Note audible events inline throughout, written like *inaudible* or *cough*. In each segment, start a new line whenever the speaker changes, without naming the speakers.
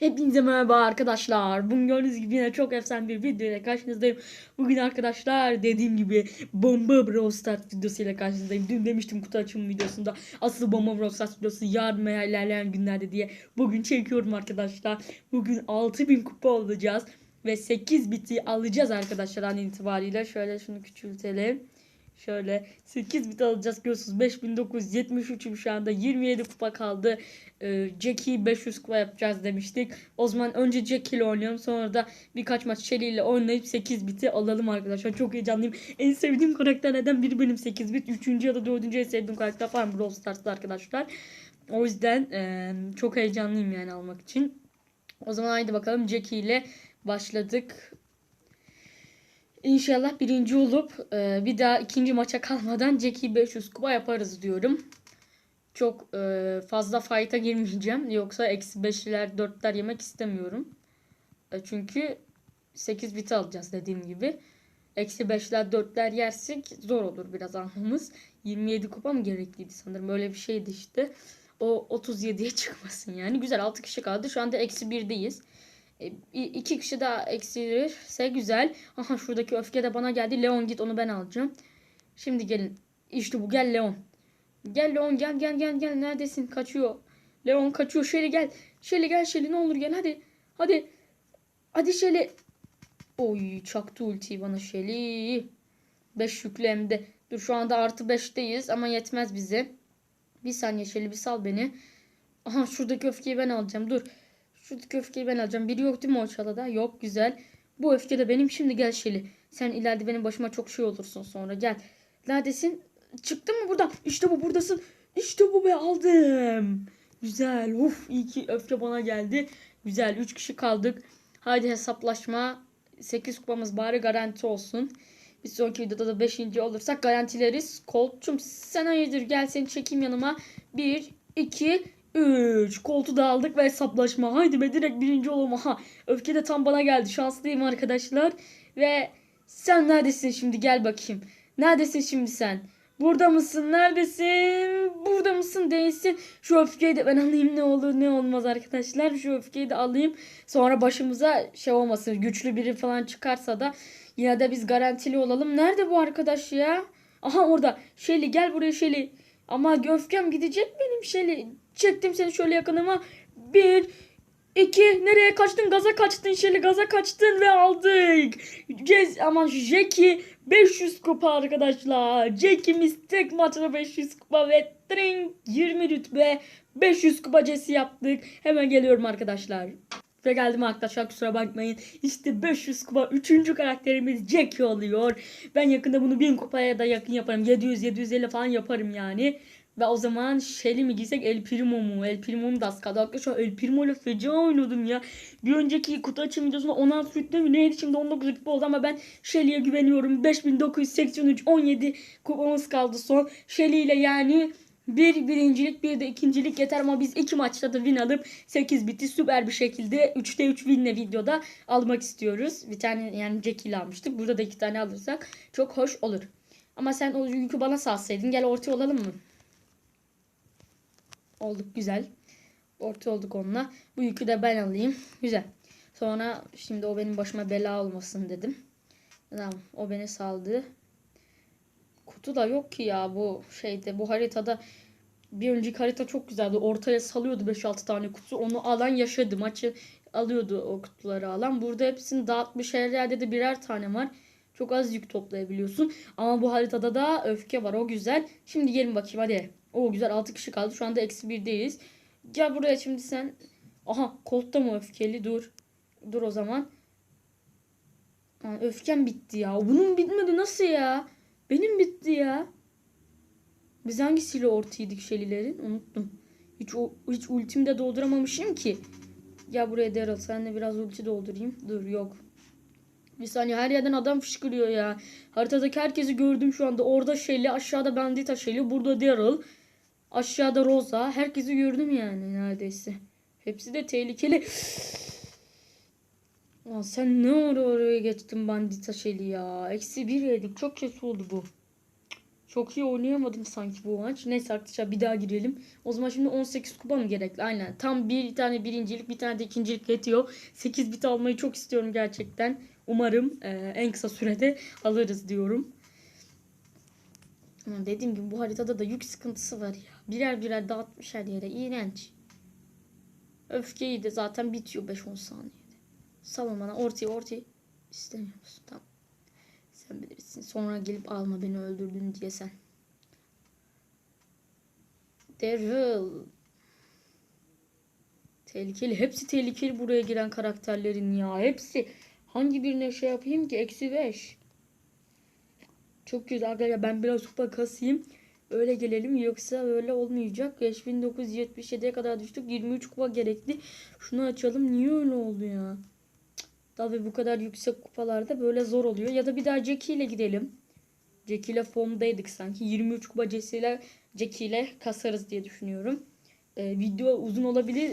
Hepinize merhaba arkadaşlar. Bugün gördüğünüz gibi yine çok efsane bir video ile karşınızdayım. Bugün arkadaşlar dediğim gibi bomba Brawl Stars videosu ile karşınızdayım. Dün demiştim kutu açılım videosunda asıl bomba Brawl Stars videosu yarın veya ilerleyen günlerde diye. Bugün çekiyorum arkadaşlar. Bugün 6000 kupa alacağız. Ve 8 biti alacağız arkadaşlar an itibariyle. Şöyle şunu küçültelim. Şöyle 8 bit alacağız görüyorsunuz 5973'üm şu anda 27 kupa kaldı. Ee, Jackie 500 kupa yapacağız demiştik. O zaman önce Jackie ile oynayalım sonra da birkaç maç Shelly ile oynayıp 8 biti alalım arkadaşlar. Çok heyecanlıyım. En sevdiğim karakterlerden biri benim 8 bit. 3. ya da 4. en sevdiğim karakter falan Brawl Stars'ta arkadaşlar. O yüzden e, çok heyecanlıyım yani almak için. O zaman haydi bakalım Jackie ile başladık. İnşallah birinci olup e, bir daha ikinci maça kalmadan Jackie 500 kupa yaparız diyorum. Çok e, fazla fight'a girmeyeceğim. Yoksa eksi 5'ler 4'ler yemek istemiyorum. E, çünkü 8 bit alacağız dediğim gibi. Eksi 5'ler 4'ler yersek zor olur biraz almamız. 27 kupa mı gerekliydi sanırım öyle bir şeydi işte. O 37'ye çıkmasın yani. Güzel 6 kişi kaldı. Şu anda eksi 1'deyiz. E, iki kişi daha eksilirse güzel. Aha şuradaki öfke de bana geldi. Leon git onu ben alacağım. Şimdi gelin. İşte bu gel Leon. Gel Leon gel gel gel gel. Neredesin? Kaçıyor. Leon kaçıyor. Shelly gel. Shelly gel Shelly ne olur gel hadi. Hadi. Hadi Shelly. Oy çaktı ultiyi bana Shelly. 5 yüklü hem de. Dur şu anda artı 5'teyiz ama yetmez bize. Bir saniye Shelly bir sal beni. Aha şuradaki öfkeyi ben alacağım. Dur. Şuradaki öfkeyi ben alacağım. Biri yok değil mi o çalada? Yok güzel. Bu öfke de benim. Şimdi gel Şeli. Sen ileride benim başıma çok şey olursun sonra. Gel. Neredesin? Çıktın mı buradan? İşte bu buradasın. İşte bu be aldım. Güzel. Uf iyi ki öfke bana geldi. Güzel. 3 kişi kaldık. Haydi hesaplaşma. 8 kupamız bari garanti olsun. Bir sonraki videoda da 5. olursak garantileriz. Colt'cum sen hayırdır gel seni çekeyim yanıma. 1, 2, 3. Koltuğu da aldık ve hesaplaşma. Haydi be direkt birinci olalım. Aha öfke de tam bana geldi. Şanslıyım arkadaşlar. Ve sen neredesin şimdi gel bakayım. Neredesin şimdi sen? Burada mısın? Neredesin? Burada mısın? Değilsin. Şu öfkeyi de ben alayım ne olur ne olmaz arkadaşlar. Şu öfkeyi de alayım. Sonra başımıza şey olmasın. Güçlü biri falan çıkarsa da yine de biz garantili olalım. Nerede bu arkadaş ya? Aha orada. Şeli gel buraya Şeli. Ama öfkem gidecek benim Şeli. Çektim seni şöyle yakınıma. Bir, iki, nereye kaçtın? Gaza kaçtın Şeli. Gaza kaçtın ve aldık. Cez, aman Jackie 500 kupa arkadaşlar. Jackie'miz tek maçta 500 kupa ve tring 20 rütbe 500 kupa cesi yaptık. Hemen geliyorum arkadaşlar. Ve geldim arkadaşlar kusura bakmayın. İşte 500 kupa 3. karakterimiz Jackie oluyor. Ben yakında bunu 1000 kupaya da yakın yaparım. 700-750 falan yaparım yani. Ve o zaman Shelly mi giysek El Primo mu? El Primo'm da az kaldı. Arkadaşlar El Primo ile feci oynadım ya. Bir önceki kutu açım videosunda 16 rütbe mi neydi şimdi 19 rütbe oldu ama ben Shelly'e güveniyorum. 5983 17 kupamız kaldı son. Shelly ile yani bir birincilik bir de ikincilik yeter ama biz iki maçta da win alıp 8 biti süper bir şekilde 3'te 3 winle videoda almak istiyoruz. Bir tane yani Jackie ile almıştık. Burada da iki tane alırsak çok hoş olur. Ama sen o yükü bana salsaydın gel ortaya olalım mı? Olduk güzel. Orta olduk onunla. Bu yükü de ben alayım. Güzel. Sonra şimdi o benim başıma bela olmasın dedim. Tamam o beni saldı. Kutu da yok ki ya bu şeyde bu haritada bir önceki harita çok güzeldi. Ortaya salıyordu 5-6 tane kutu. Onu alan yaşadı. Maçı alıyordu o kutuları alan. Burada hepsini dağıtmış her yerde de birer tane var. Çok az yük toplayabiliyorsun. Ama bu haritada da öfke var. O güzel. Şimdi gelin bakayım hadi. O güzel 6 kişi kaldı. Şu anda eksi 1'deyiz. Gel buraya şimdi sen. Aha koltukta mı öfkeli? Dur. Dur o zaman. Aa, öfkem bitti ya. Bunun bitmedi nasıl ya? Benim bitti ya. Biz hangisiyle ortaydık Şelilerin? Unuttum. Hiç, o, hiç ultimde dolduramamışım ki. Gel buraya Daryl. Sen de biraz ulti doldurayım. Dur yok. Bir saniye her yerden adam fışkırıyor ya. Haritadaki herkesi gördüm şu anda. Orada Shelly, aşağıda Bandita Shelly, burada Daryl. Aşağıda Rosa. Herkesi gördüm yani neredeyse. Hepsi de tehlikeli. Lan sen ne ara oraya geçtin Bandita Shelly ya. Eksi bir yedik. Çok kötü oldu bu. Çok iyi oynayamadım sanki bu maç. Neyse arkadaşlar bir daha girelim. O zaman şimdi 18 kupa mı gerekli? Aynen. Tam bir tane birincilik bir tane de ikincilik yetiyor. 8 bit almayı çok istiyorum gerçekten. Umarım e, en kısa sürede alırız diyorum. Ama dediğim gibi bu haritada da yük sıkıntısı var ya. Birer birer dağıtmış her yere. İğrenç. Öfkeyi de zaten bitiyor 5-10 saniyede. Salın bana ortaya ortaya. İstemiyor musun? Tamam. Sen bilirsin. Sonra gelip alma beni öldürdün diye sen. Daryl. Tehlikeli. Hepsi tehlikeli buraya giren karakterlerin ya. Hepsi. Hangi birine şey yapayım ki? Eksi 5. Çok güzel arkadaşlar. Ben biraz kupa kasayım. Öyle gelelim. Yoksa öyle olmayacak. 5977'ye kadar düştük. 23 kupa gerekli. Şunu açalım. Niye öyle oldu ya? Tabii bu kadar yüksek kupalarda böyle zor oluyor. Ya da bir daha Jackie ile gidelim. Jackie ile formdaydık sanki. 23 kupa Jackie ile, Jackie ile kasarız diye düşünüyorum. Ee, video uzun olabilir.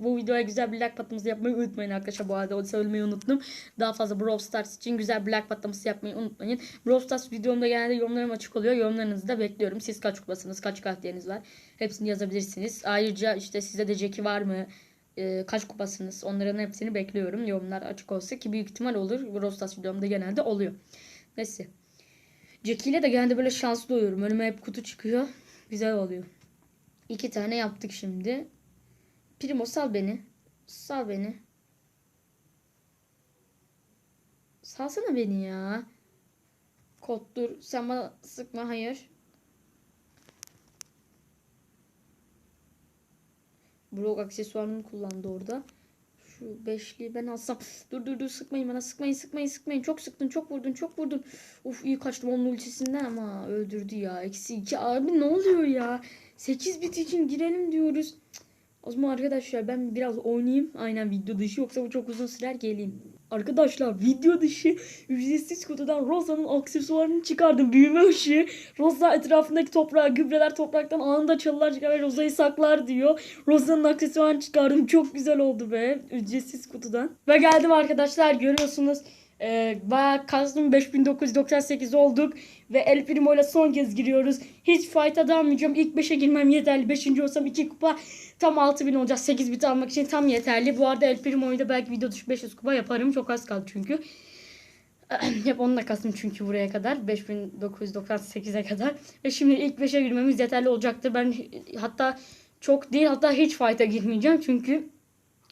Bu videoya güzel bir like patlaması yapmayı unutmayın arkadaşlar. Bu arada onu söylemeyi unuttum. Daha fazla Brawl Stars için güzel bir like patlaması yapmayı unutmayın. Brawl Stars videomda genelde yorumlarım açık oluyor. Yorumlarınızı da bekliyorum. Siz kaç kupasınız? Kaç karakteriniz var? Hepsini yazabilirsiniz. Ayrıca işte size de Jackie var mı? e, kaç kupasınız onların hepsini bekliyorum. Yorumlar açık olsa ki büyük ihtimal olur. Brawl Stars videomda genelde oluyor. Neyse. Jackie ile de genelde böyle şanslı oluyorum. Önüme hep kutu çıkıyor. Güzel oluyor. İki tane yaptık şimdi. Primo sal beni. Sal beni. Salsana beni ya. Kod dur. Sen bana sıkma. Hayır. Blok aksesuarını kullandı orada. Şu beşliği ben alsam. Dur dur dur sıkmayın bana sıkmayın sıkmayın sıkmayın. Çok sıktın çok vurdun çok vurdun. Uf iyi kaçtım onun ultisinden ama öldürdü ya. Eksi iki abi ne oluyor ya. 8 bit için girelim diyoruz. Cık. O zaman arkadaşlar ben biraz oynayayım. Aynen video dışı yoksa bu çok uzun sürer geleyim. Arkadaşlar video dışı ücretsiz kutudan Rosa'nın aksesuarını çıkardım. Büyüme ışığı. Rosa etrafındaki toprağı, gübreler topraktan anında çalılar çıkar ve Rosa'yı saklar diyor. Rosa'nın aksesuarını çıkardım. Çok güzel oldu be. Ücretsiz kutudan. Ve geldim arkadaşlar görüyorsunuz. Ee, bayağı kastım 5998 olduk. Ve El Primo son kez giriyoruz. Hiç fight'a dalmayacağım. İlk 5'e girmem yeterli. 5. olsam 2 kupa tam 6000 olacak. 8 bit almak için tam yeterli. Bu arada El Primo'yu da belki video dışı 500 kupa yaparım. Çok az kaldı çünkü. *clears throat* Hep onunla kastım çünkü buraya kadar. 5998'e kadar. Ve şimdi ilk 5'e girmemiz yeterli olacaktır. Ben hatta çok değil hatta hiç fight'a girmeyeceğim. Çünkü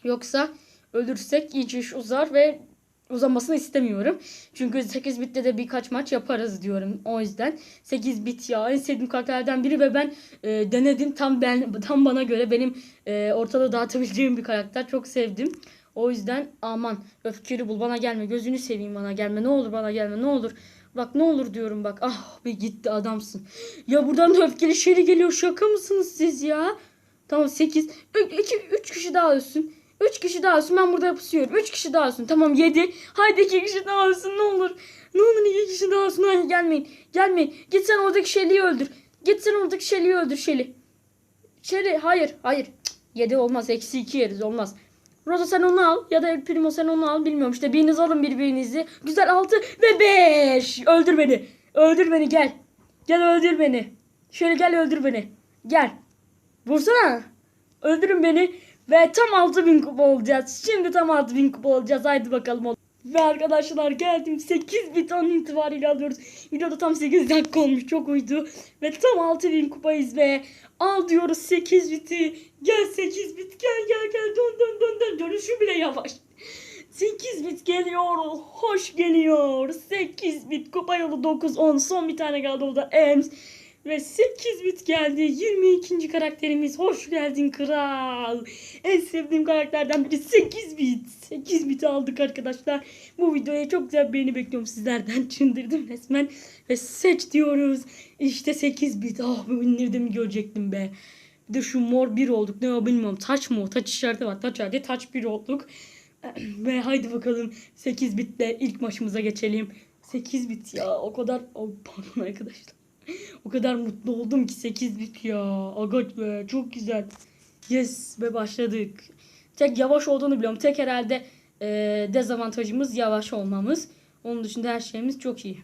yoksa ölürsek iyice iş uzar ve uzamasını istemiyorum. Çünkü 8 bitte de birkaç maç yaparız diyorum. O yüzden 8 bit ya en sevdiğim karakterlerden biri ve ben e, denedim tam ben tam bana göre benim e, ortalığı dağıtabileceğim bir karakter. Çok sevdim. O yüzden aman öfkeli bul bana gelme gözünü seveyim bana gelme ne olur bana gelme ne olur. Bak ne olur diyorum bak ah be gitti adamsın. Ya buradan da öfkeli şeri geliyor şaka mısınız siz ya? Tamam 8 2 3 kişi daha ölsün. 3 kişi daha ölsün ben burada pusuyorum. 3 kişi daha ölsün. Tamam 7. Haydi 2 kişi daha ölsün ne olur. Ne olur 2 kişi daha ölsün. Hayır gelmeyin. Gelmeyin. Git sen oradaki Shelly'yi öldür. Git sen oradaki Shelly'yi öldür Shelly. Shelly hayır hayır. 7 olmaz. Eksi 2 yeriz olmaz. Rosa sen onu al ya da El Primo sen onu al bilmiyorum işte biriniz alın birbirinizi. Güzel 6 ve 5. Öldür beni. Öldür beni gel. Gel öldür beni. Şöyle gel öldür beni. Gel. Vursana. Öldürün beni. Ve tam 6000 kupa olacağız. Şimdi tam 6000 kupa olacağız. Haydi bakalım. Ve arkadaşlar geldim 8 bit an itibariyle alıyoruz. Videoda tam 8 dakika olmuş çok uydu. Ve tam 6000 kupayız ve al diyoruz 8 biti. Gel 8 bit gel gel gel dön dön dön dön dönüşü bile yavaş. 8 bit geliyor. Hoş geliyor. 8 bit kupa yolu 9 10 son bir tane kaldı o da Ems. Ve 8 bit geldi. 22. karakterimiz. Hoş geldin kral. En sevdiğim karakterden biri 8 bit. 8 bit aldık arkadaşlar. Bu videoya çok güzel beğeni bekliyorum sizlerden. *laughs* Çıldırdım resmen. Ve seç diyoruz. İşte 8 bit. Ah bu indirdim görecektim be. Bir de şu mor 1 olduk. Ne o bilmiyorum. Taç mı o? Taç işareti var. Taç hadi taç 1 olduk. *clears throat* Ve haydi bakalım 8 bitle ilk maçımıza geçelim. 8 bit ya o kadar oh, pardon arkadaşlar. *laughs* O kadar mutlu oldum ki 8 bit ya. Agat be çok güzel. Yes ve başladık. Tek yavaş olduğunu biliyorum. Tek herhalde e, dezavantajımız yavaş olmamız. Onun dışında her şeyimiz çok iyi.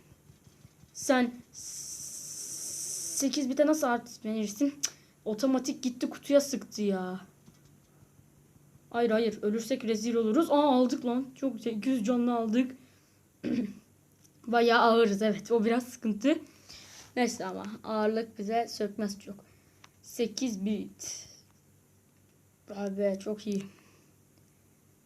Sen 8 bite nasıl artist verirsin? Otomatik gitti kutuya sıktı ya. Hayır hayır ölürsek rezil oluruz. Aa aldık lan. Çok güzel. 200 canlı aldık. *clears throat* Bayağı ağırız evet. O biraz sıkıntı. Neyse ama ağırlık bize sökmez çok. 8 bit. Abi çok iyi.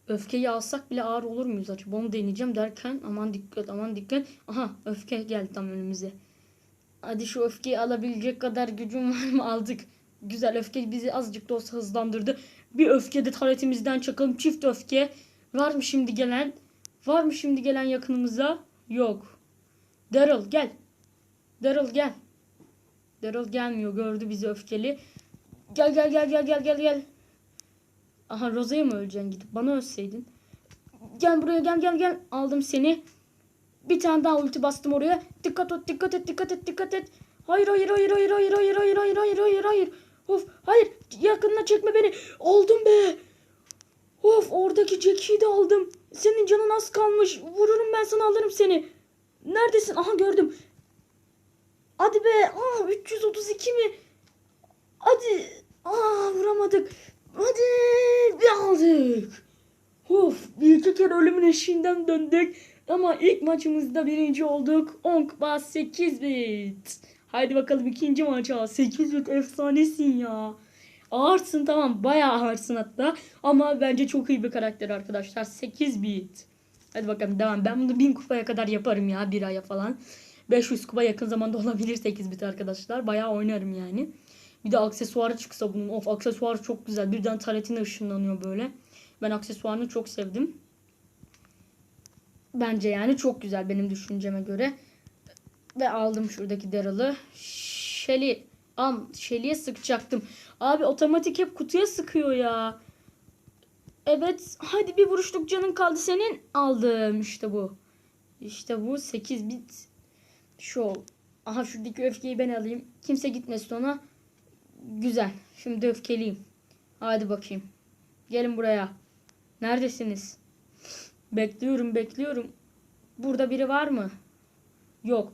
Öfkeyi alsak bile ağır olur muyuz acaba? Onu deneyeceğim derken aman dikkat aman dikkat. Aha öfke geldi tam önümüze. Hadi şu öfkeyi alabilecek kadar gücüm var mı? Aldık. Güzel öfke bizi azıcık da olsa hızlandırdı. Bir öfke de taretimizden çakalım. Çift öfke. Var mı şimdi gelen? Var mı şimdi gelen yakınımıza? Yok. Daryl gel. Daryl gel. Daryl gelmiyor. Gördü bizi öfkeli. Gel gel gel gel gel gel gel. Aha Roza'ya mı öleceksin gidip? Bana ölseydin. Gel buraya gel gel gel. Aldım seni. Bir tane daha ulti bastım oraya. Dikkat et dikkat et dikkat et dikkat et. Hayır hayır hayır hayır hayır hayır hayır hayır hayır hayır hayır. Of hayır yakınına çekme beni. Oldum be. Of oradaki Jackie'yi de aldım. Senin canın az kalmış. Vururum ben sana alırım seni. Neredesin? Aha gördüm. Hadi be. Aa 332 mi? Hadi. Aa vuramadık. Hadi bir aldık. Of bir iki kere ölümün eşiğinden döndük. Ama ilk maçımızda birinci olduk. 10 kupa 8 bit. Haydi bakalım ikinci maça. 8 bit efsanesin ya. Ağırsın tamam bayağı ağırsın hatta. Ama bence çok iyi bir karakter arkadaşlar. 8 bit. Hadi bakalım devam. Ben bunu 1000 kupaya kadar yaparım ya bir aya falan. 500 kupa yakın zamanda *laughs* olabilir 8 bit arkadaşlar. Bayağı oynarım yani. Bir de aksesuarı çıksa bunun. Of aksesuarı çok güzel. Birden taretine ışınlanıyor böyle. Ben aksesuarını çok sevdim. Bence yani çok güzel benim düşünceme göre. Ve aldım şuradaki Daryl'ı. Shelly. Am Shelly'e sıkacaktım. Abi otomatik hep kutuya sıkıyor ya. Evet. Hadi bir vuruşluk canın kaldı senin. Aldım. İşte bu. İşte bu 8 bit. Şu ol. Aha şuradaki öfkeyi ben alayım. Kimse gitmesin ona. Güzel. Şimdi öfkeliyim. Hadi bakayım. Gelin buraya. Neredesiniz? Bekliyorum bekliyorum. Burada biri var mı? Yok.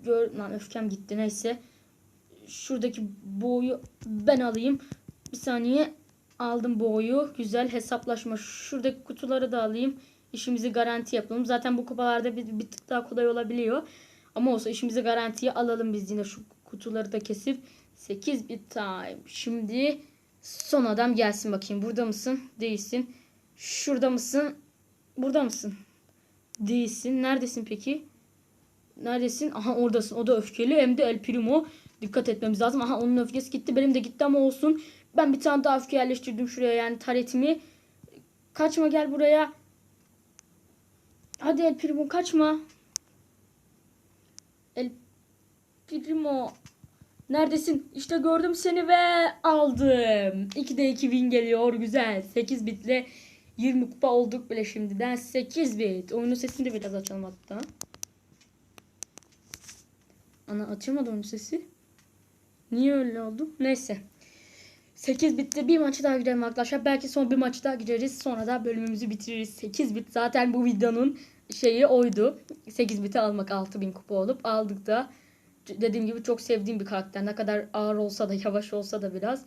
Gör lan öfkem gitti neyse. Şuradaki boğuyu ben alayım. Bir saniye aldım boğuyu. Güzel hesaplaşma. Şuradaki kutuları da alayım. İşimizi garanti yapalım. Zaten bu kupalarda bir, bir tık daha kolay olabiliyor. Ama olsa işimizi garantiye alalım biz yine şu kutuları da kesip 8 bit time. Şimdi son adam gelsin bakayım. Burada mısın? Değilsin. Şurada mısın? Burada mısın? Değilsin. Neredesin peki? Neredesin? Aha oradasın. O da öfkeli. Hem de El Primo. Dikkat etmemiz lazım. Aha onun öfkesi gitti. Benim de gitti ama olsun. Ben bir tane daha öfke yerleştirdim şuraya yani taretimi. Kaçma gel buraya. Hadi El Primo kaçma. El Primo. Neredesin? İşte gördüm seni ve aldım. 2'de 2 win geliyor. Güzel. 8 bitle 20 kupa olduk bile şimdiden. 8 bit. Oyunun sesini de biraz açalım hatta. Ana açamadı oyunun sesi. Niye öyle oldu? Neyse. 8 bitte bir maçı daha girelim arkadaşlar. Belki son bir maçı daha gireriz. Sonra da bölümümüzü bitiririz. 8 bit zaten bu videonun şeyi oydu. 8 biti almak 6000 kupa olup aldık da dediğim gibi çok sevdiğim bir karakter. Ne kadar ağır olsa da yavaş olsa da biraz